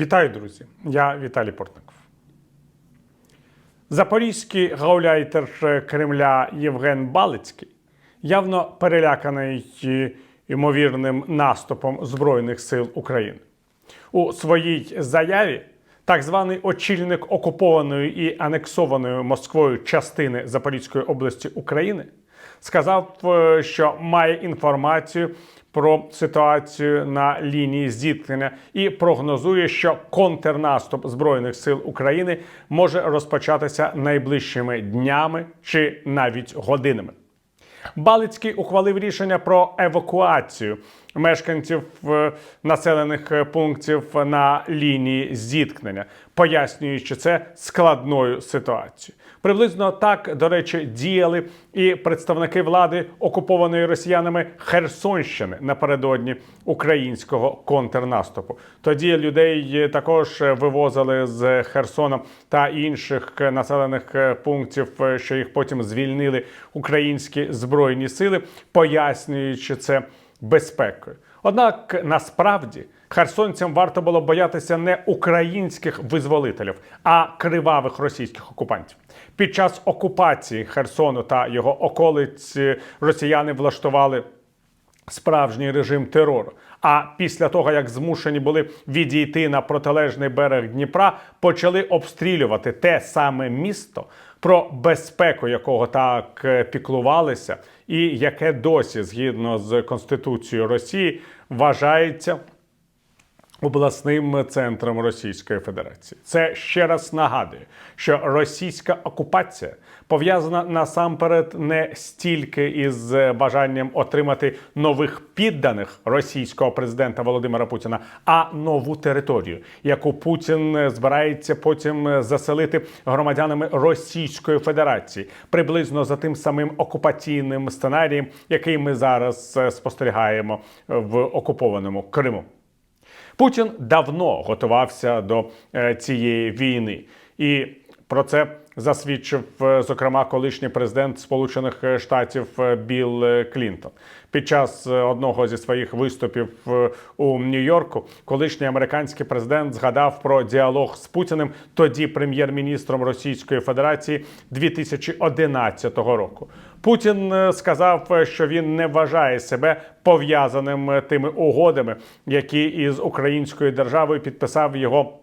Вітаю, друзі! Я Віталій Портников. Запорізький гауляйтер Кремля Євген Балицький явно переляканий е, ймовірним наступом Збройних сил України. У своїй заяві так званий очільник окупованої і анексованої Москвою частини Запорізької області України сказав, е, що має інформацію про ситуацію на лінії зіткнення і прогнозує, що контрнаступ збройних сил України може розпочатися найближчими днями чи навіть годинами. Балицький ухвалив рішення про евакуацію мешканців е, населених е, пунктів на лінії зіткнення, пояснюючи це складною ситуацією. Приблизно так, до речі, діяли і представники влади окупованої росіянами Херсонщини напередодні українського контрнаступу. Тоді людей е, також вивозили з Херсона та інших населених пунктів, що їх потім звільнили українські збройні сили, пояснюючи це безпекою. Однак насправді херсонцям варто було боятися не українських визволителів, а кривавих російських окупантів. Під час окупації Херсону та його околиць росіяни влаштували справжній режим терору. А після того, як змушені були відійти на протилежний берег Дніпра, почали обстрілювати те саме місто, про безпеку якого так е, піклувалися, і яке досі, згідно з Конституцією Росії, вважається обласним центром Російської Федерації. Це ще раз нагадує, що російська окупація пов'язана насамперед не стільки із бажанням отримати нових підданих російського президента Володимира Путіна, а нову територію, яку Путін збирається потім заселити громадянами Російської Федерації, приблизно за тим самим окупаційним сценарієм, який ми зараз е, спостерігаємо в окупованому Криму. Путін давно готувався до е, цієї війни, і про це засвідчив е, зокрема колишній президент Сполучених Штатів е, Білл Клінтон. Під час одного зі своїх виступів у Нью-Йорку колишній американський президент згадав про діалог з Путіним, тоді прем'єр-міністром Російської Федерації 2011 року. Путін е, сказав, що він не вважає себе пов'язаним е, тими угодами, які із українською державою підписав його.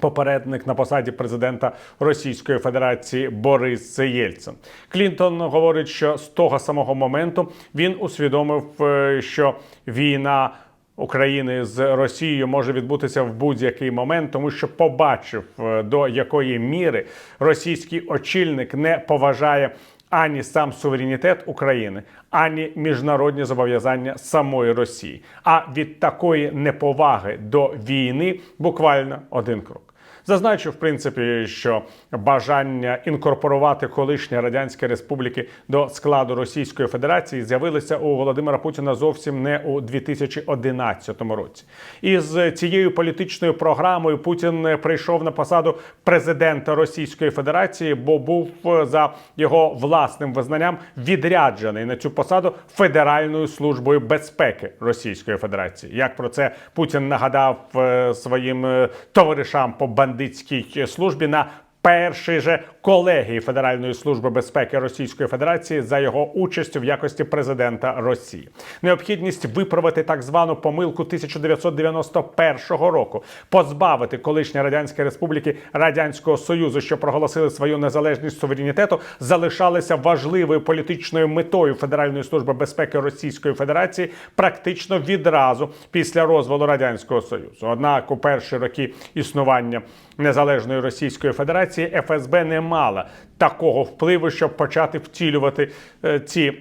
Попередник на посаді президента Російської Федерації Борис Єльцин. Клінтон говорить, що з того самого моменту він усвідомив, е, що війна України з Росією може відбутися в будь-який момент, тому що побачив до якої міри російський очільник не поважає. Ані сам суверенітет України, ані міжнародні зобов'язання самої Росії. А від такої неповаги до війни буквально один крок. Зазначу, в принципі, що бажання інкорпорувати колишні радянські республіки до складу Російської Федерації з'явилося у Володимира Путіна зовсім не у 2011 році. Із цією політичною програмою Путін прийшов на посаду президента Російської Федерації, бо був за його власним визнанням відряджений на цю посаду Федеральною службою безпеки Російської Федерації. Як про це Путін нагадав е, своїм е, товаришам по бандитській службі на першій же колегії Федеральної служби безпеки Російської Федерації за його участю в якості президента Росії. Необхідність виправити так звану помилку 1991 року, позбавити колишні радянські республіки радянського союзу, що проголосили свою незалежність суверенітету, залишалися важливою політичною метою Федеральної служби безпеки Російської Федерації практично відразу після розвалу радянського союзу. Однак у перші роки існування незалежної Російської Федерації ФСБ не мала такого впливу, щоб почати втілювати е, ці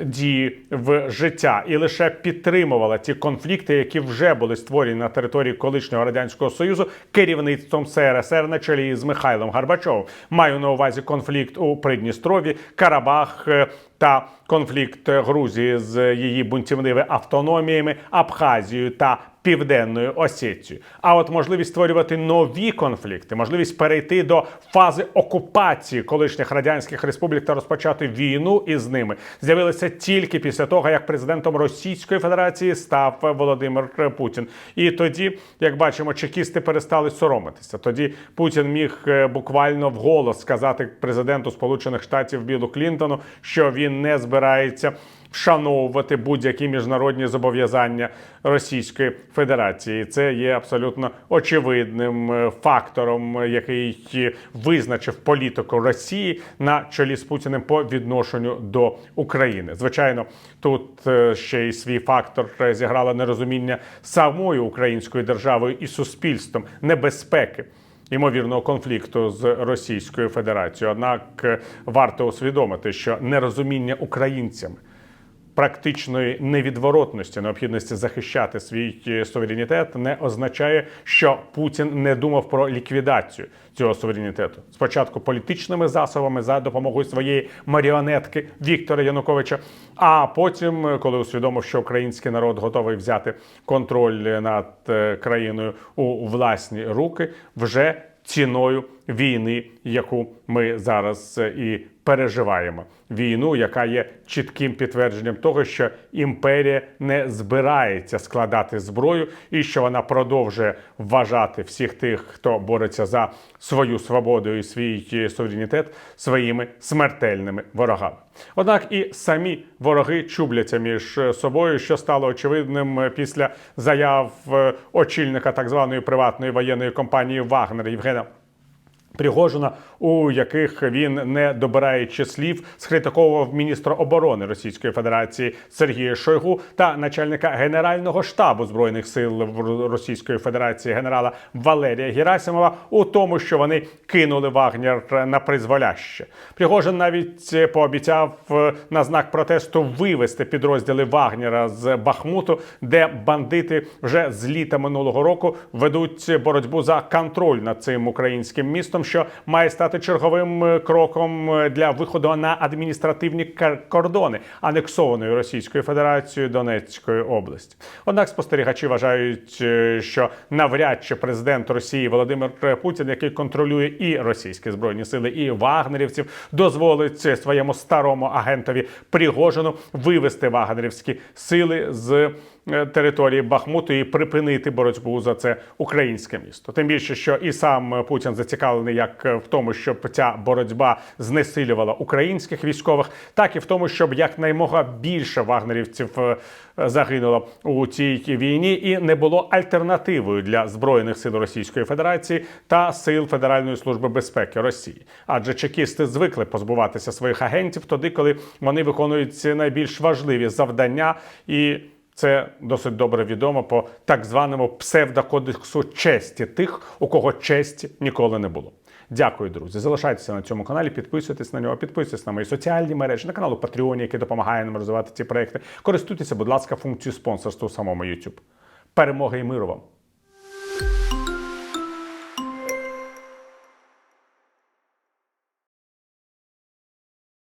дії в життя і лише підтримувала ті конфлікти, які вже були створені на території колишнього радянського союзу керівництвом СРСР на чолі з Михайлом Горбачовим. Маю на увазі конфлікт у Придністрові, Карабах е, та конфлікт Грузії з її бунтівними автономіями, Абхазією та Південною Осетією. А от можливість створювати нові конфлікти, можливість перейти до фази окупації колишніх радянських республік та розпочати війну із ними з'явилися тільки після того, як президентом Російської Федерації став Володимир Путін. І тоді, як бачимо, чекісти перестали соромитися. Тоді Путін міг е, буквально вголос сказати президенту Сполучених Штатів Білу Клінтону, що він не збирається вшановувати будь-які міжнародні зобов'язання Російської Федерації. Це є абсолютно очевидним е, фактором, який визначив політику Росії на чолі з Путіним по відношенню до України. Звичайно, тут е, ще й свій фактор зіграло нерозуміння самою українською державою і суспільством небезпеки. Ймовірного конфлікту з Російською Федерацією. Однак е, варто усвідомити, що нерозуміння українцями практичної невідворотності необхідності захищати свій е, суверенітет не означає, що Путін не думав про ліквідацію цього суверенітету. Спочатку політичними засобами за допомогою своєї маріонетки Віктора Януковича, а потім, е, коли усвідомив, що український народ готовий взяти контроль над е, країною у власні руки, вже ціною війни, яку ми зараз е, і переживаємо. Війну, яка є чітким підтвердженням того, що імперія не збирається складати зброю, і що вона продовжує вважати всіх тих, хто бореться за свою свободу і свій е, суверенітет, своїми смертельними ворогами. Однак і самі вороги чубляться між е, собою, що стало очевидним після заяв очільника так званої приватної воєнної компанії Вагнер Євгена Пригожина, у яких він, не добираючи слів, скритиковував міністра оборони Російської Федерації Сергія Шойгу та начальника Генерального штабу збройних сил Російської Федерації генерала Валерія Герасимова у тому, що вони кинули Вагнер на призволяще. Пригожин навіть пообіцяв е, на знак протесту вивести підрозділи Вагнера з Бахмуту, де бандити вже з літа минулого року ведуть боротьбу за контроль над цим українським містом, що має стати черговим е, кроком е, для виходу на адміністративні кордони анексованої Російською Федерацією Донецької області. Однак спостерігачі вважають, е, що навряд чи президент Росії Володимир Путін, який контролює і російські збройні сили, і вагнерівців, дозволить своєму старому агентові Пригожину вивести вагнерівські сили з території Бахмуту і припинити боротьбу за це українське місто. Тим більше, що і сам Путін зацікавлений як в тому, щоб ця боротьба знесилювала українських військових, так і в тому, щоб якнаймога більше вагнерівців е, загинуло у цій війні, і не було альтернативою для збройних сил Російської Федерації та сил Федеральної служби безпеки Росії. Адже чекісти звикли позбуватися своїх агентів тоді, коли вони виконують ці найбільш важливі завдання і. Це досить добре відомо по так званому псевдокодексу честі тих, у кого честі ніколи не було. Дякую, друзі. Залишайтеся на цьому каналі, підписуйтесь на нього, підписуйтесь на мої соціальні мережі, на канал у Patreon, який допомагає нам розвивати ці проекти. Користуйтеся, будь ласка, функцією спонсорства у самому YouTube. Перемоги і миру вам!